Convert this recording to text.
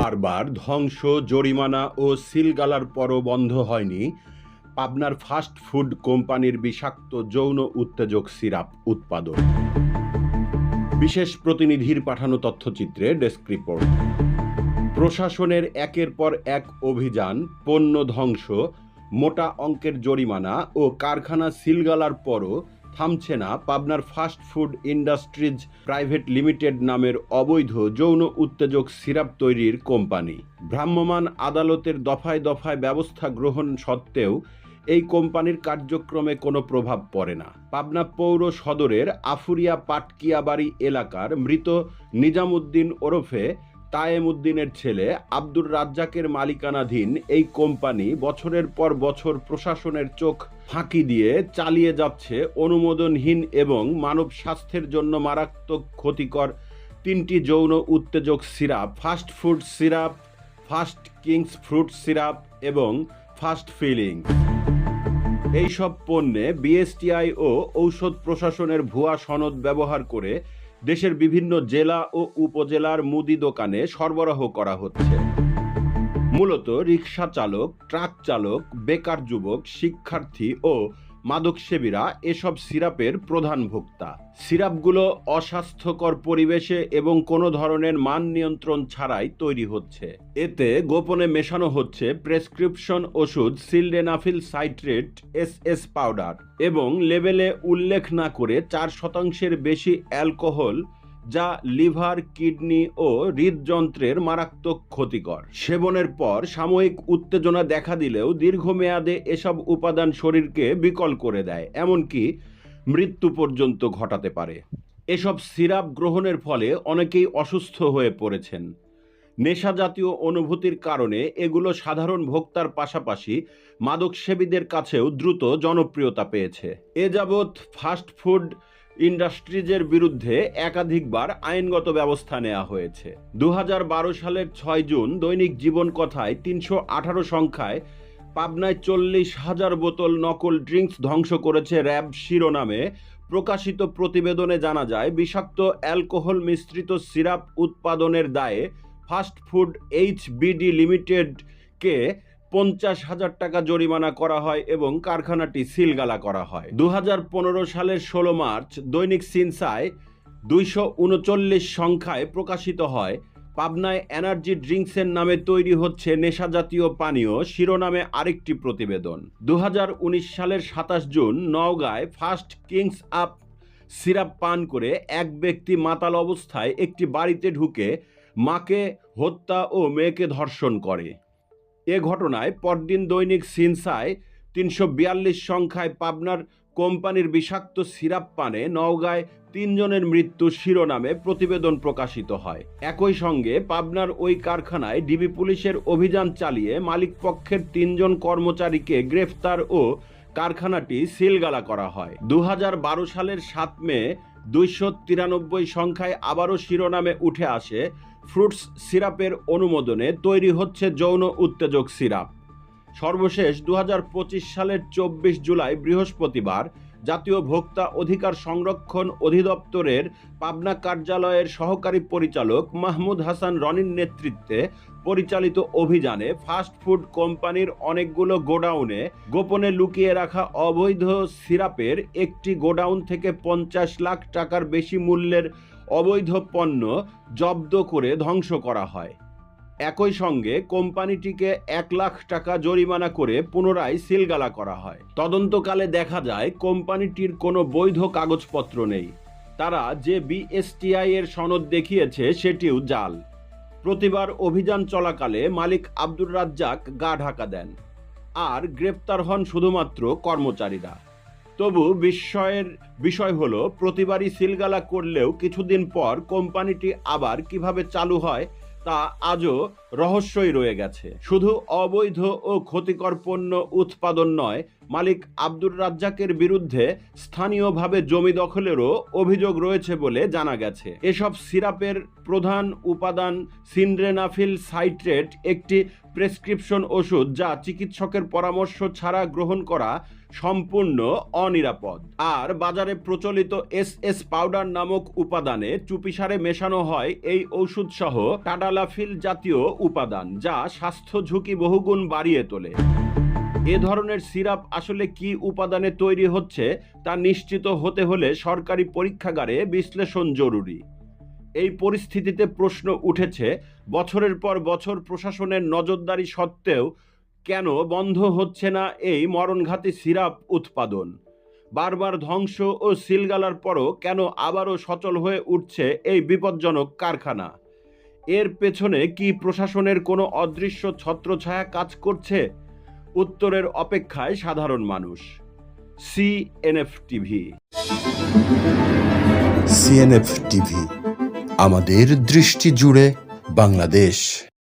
বারবার ধ্বংস, জরিমানা ও সিলগালার পরও বন্ধ হয়নি পাবনার ফাস্ট ফুড কোম্পানির বিষাক্ত যৌন উত্তেজক সিরাপ উৎপাদন। বিশেষ প্রতিনিধির পাঠানো তথ্যচিত্রে ডেস্ক রিপোর্ট। প্রশাসনের একের পর এক অভিযান, পণ্য ধ্বংস, মোটা অঙ্কের জরিমানা ও কারখানা সিলগালার পরও থামছে না পাবনার fast food industries private limited নামের অবৈধ যৌন উত্তেজক সিরাপ তৈরির কোম্পানি। ভ্রাম্যমাণ আদালতের দফায় দফায় ব্যবস্থা গ্রহণ সত্ত্বেও এই কোম্পানির কার্যক্রমে কোনো প্রভাব পড়ে না। পাবনা পৌর সদরের আফুরিয়া পাটকিয়াবাড়ি এলাকার মৃত নিজামুদ্দিন ওরফে তায়েম উদ্দিনের ছেলে আব্দুর রাজ্জাকের মালিকানাধীন এই কোম্পানি বছরের পর বছর প্রশাসনের চোখ ফাঁকি দিয়ে চালিয়ে যাচ্ছে অনুমোদনহীন এবং মানব স্বাস্থ্যের জন্য মারাত্মক ক্ষতিকর তিনটি যৌন উত্তেজক syrup, fast food syrup, fast kings fruit syrup এবং ফাস্ট ফিলিং। এইসব পণ্যে বিএসটিআই ও ঔষধ প্রশাসনের ভুয়া সনদ ব্যবহার করে দেশের বিভিন্ন জেলা ও উপজেলার মুদি দোকানে সরবরাহ করা হচ্ছে। মূলত রিক্সা চালক, ট্রাক চালক, বেকার যুবক, শিক্ষার্থী ও মাদকসেবীরা এসব সিরাপের প্রধান ভোক্তা। সিরাপগুলো অস্বাস্থ্যকর পরিবেশে এবং কোনো ধরনের মান নিয়ন্ত্রণ ছাড়াই তৈরি হচ্ছে। এতে গোপনে মেশানো হচ্ছে প্রেসক্রিপশন ওষুধ, sildenafil citrate S S powder এবং লেবেলে উল্লেখ না করে চার শতাংশের বেশি অ্যালকোহল যা লিভার, কিডনি ও হৃদযন্ত্রের মারাত্মক ক্ষতিকর। সেবনের পর সাময়িক উত্তেজনা দেখা দিলেও দীর্ঘমেয়াদে এসব উপাদান শরীরকে বিকল করে দেয়, এমনকি মৃত্যু পর্যন্ত ঘটাতে পারে। এসব সিরাপ গ্রহণের ফলে অনেকেই অসুস্থ হয়ে পড়েছেন। নেশা জাতীয় অনুভূতির কারণে এগুলো সাধারণ ভোক্তার পাশাপাশি মাদকসেবীদের কাছেও দ্রুত জনপ্রিয়তা পেয়েছে। এ যাবৎ ফাস্ট ফুড ইন্ডাস্ট্রিজের বিরুদ্ধে একাধিকবার আইনগত ব্যবস্থা নেওয়া হয়েছে। দু হাজার বারো সালের ছয় জুন দৈনিক জীবন কথায় তিনশো আঠারো সংখ্যায় পাবনায় চল্লিশ হাজার বোতল নকল ড্রিঙ্কস ধ্বংস করেছে র্যাব শিরোনামে। প্রকাশিত প্রতিবেদনে জানা যায়, বিষাক্ত অ্যালকোহল মিশ্রিত সিরাপ উৎপাদনের দায়ে ফাস্ট ফুড এইচ বিডি লিমিটেডকে পঞ্চাশ হাজার টাকা জরিমানা করা হয় এবং কারখানাটি সিলগালা করা হয়। দু হাজার পনেরো সালের ষোলো মার্চ দৈনিক সিনসায় দুইশো উনচল্লিশ সংখ্যায় প্রকাশিত হয়, পাবনায় এনার্জি ড্রিঙ্কসের নামে তৈরি হচ্ছে নেশাজাতীয় পানীয় শিরোনামে আরেকটি প্রতিবেদন। দু হাজার উনিশ সালের সাতাশ জুন নওগাঁয় ফার্স্ট কিংস আপ সিরাপ পান করে এক ব্যক্তি মাতাল অবস্থায় একটি বাড়িতে ঢুকে মাকে হত্যা ও মেয়েকে ধর্ষণ করে। এ ঘটনায় পরদিন দৈনিক সিনসায় তিনশো বিয়াল্লিশ সংখ্যায় পাবনার কোম্পানির বিষাক্ত সিরাপ পানে নওগাঁয় তিনজনের মৃত্যু শিরোনামে প্রতিবেদন প্রকাশিত হয়। একই সঙ্গে পাবনার ওই কারখানায় ডিবি পুলিশের অভিযান চালিয়ে মালিকপক্ষের তিনজন কর্মচারীকে গ্রেফতার ও কারখানাটি সিলগালা করা হয়। দু হাজার বারো সালের সাত মে দুইশো তিরানব্বই সংখ্যায় আবারও শিরোনামে উঠে আসে ফ্রুটস সিরাপের অনুমোদনে তৈরি হচ্ছে যৌন উত্তেজক সিরাপ। সর্বশেষ দু হাজার পঁচিশ সালের চব্বিশ জুলাই বৃহস্পতিবার জাতীয় ভোক্তা অধিকার সংরক্ষণ অধিদপ্তরের পাবনা কার্যালয়ের সহকারী পরিচালক মাহমুদ হাসান রনির নেতৃত্বে পরিচালিত অভিযানে ফাস্ট ফুড কোম্পানির অনেকগুলো গোডাউনে গোপনে লুকিয়ে রাখা অবৈধ সিরাপের একটি গোডাউন থেকে পঞ্চাশ লাখ টাকার বেশি মূল্যের অবৈধ পণ্য জব্দ করে ধ্বংস করা হয়। একই সঙ্গে কোম্পানিটিকে এক লাখ টাকা জরিমানা করে পুনরায় সিলগালা করা হয়। তদন্তকালে দেখা যায়, কোম্পানিটির কোনো বৈধ কাগজপত্র নেই। তারা যে বিএসটিআই এর সনদ দেখিয়েছে, সেটিও জাল। প্রতিবার অভিযান চলাকালে মালিক আব্দুর রাজ্জাক গা ঢাকা দেন। আর গ্রেপ্তার হন শুধুমাত্র কর্মচারীরা। তবু বিস্ময়ের বিষয় হলো, প্রতিবারই সিলগালা করলেও কিছুদিন পর কোম্পানিটি আবার কীভাবে চালু হয় তা আজও রহস্যই রয়ে গেছে। শুধু অবৈধ ও ক্ষতিকর পণ্য উৎপাদন নয় মালিক আব্দুর রাজ্জাকের বিরুদ্ধে স্থানীয়ভাবে জমি দখলেরও অভিযোগ রয়েছে বলে জানা গেছে। এসব সিরাপের প্রধান উপাদান সিনড্রেনাফিল সাইট্রেট একটি প্রেসক্রিপশন ওষুধ যা চিকিৎসকের পরামর্শ ছাড়া গ্রহণ করা সম্পূর্ণ অনিরাপদ। আর বাজারে প্রচলিত এস এস পাউডার নামক উপাদানে চুপিসারে মেশানো হয় এই ঔষধ সহ টাডালাফিল জাতীয় উপাদান যা স্বাস্থ্য ঝুঁকি বহুগুণ বাড়িয়ে তোলে। এ ধরনের সিরাপ আসলে কি উপাদানে তৈরি হচ্ছে তা নিশ্চিত হতে হলে সরকারি পরীক্ষাগারে বিশ্লেষণ জরুরি। এই পরিস্থিতিতে প্রশ্ন উঠেছে, বছরের পর বছর প্রশাসনের নজরদারি সত্ত্বেও কেন বন্ধ হচ্ছে না এই মরণঘাতী সিরাপ উৎপাদন? বারবার ধ্বংস ও সিলগালার পরও কেন আবারও সচল হয়ে উঠছে এই বিপজ্জনক কারখানা? এর পেছনে কি প্রশাসনের কোনো অদৃশ্য ছত্রছায়া কাজ করছে? উত্তরের অপেক্ষায় সাধারণ মানুষ। সিএনএফ টিভি সিএনএফ টিভি আমাদের দৃষ্টি জুড়ে বাংলাদেশ।